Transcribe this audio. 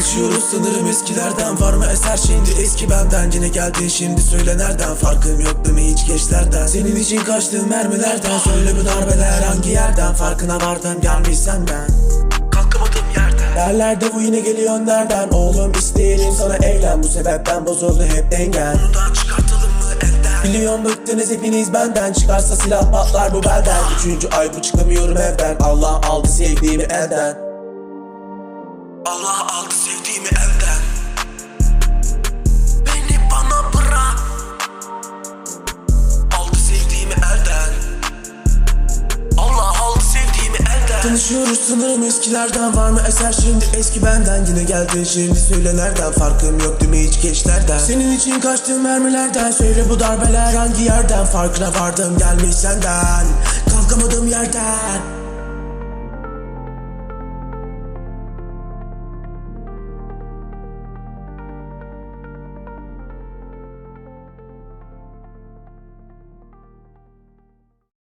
sanırım eskilerden. Var mı eser? Şimdi eski benden. Yine geldin şimdi söyle nereden? Farkım yok değil mi hiç gençlerden? Senin için kaçtığım mermilerden. Söyle bu darbeler hangi yerden? Farkına vardım gelmiş senden. Kalkamadım yerden. Yerlerde bu yine geliyor nereden Oğlum isteyelim sana eylem. Bu sebepten bozuldu hep dengen. Bundan çıkartalım mı elden? Biliyorum bıktınız hepiniz benden. Çıkarsa silah patlar bu belden. Üçüncü ay bu çıkamıyorum evden. Allah aldı sevdiğimi elden Allah aldı sevdiğimi elden. Beni bana bırak. Aldı sevdiğimi elden. Allah aldı sevdiğimi elden. Tanışıyoruz sanırım eskilerden. Var mı eser? Şimdi eski benden. Yine geldin şimdi söyle nereden? Farkım yok değil mi hiç gençlerden Senin için kaçtığım mermilerden. Söyle bu darbeler hangi yerden? Farkına vardım gelmiş senden. Kalkamadım yerden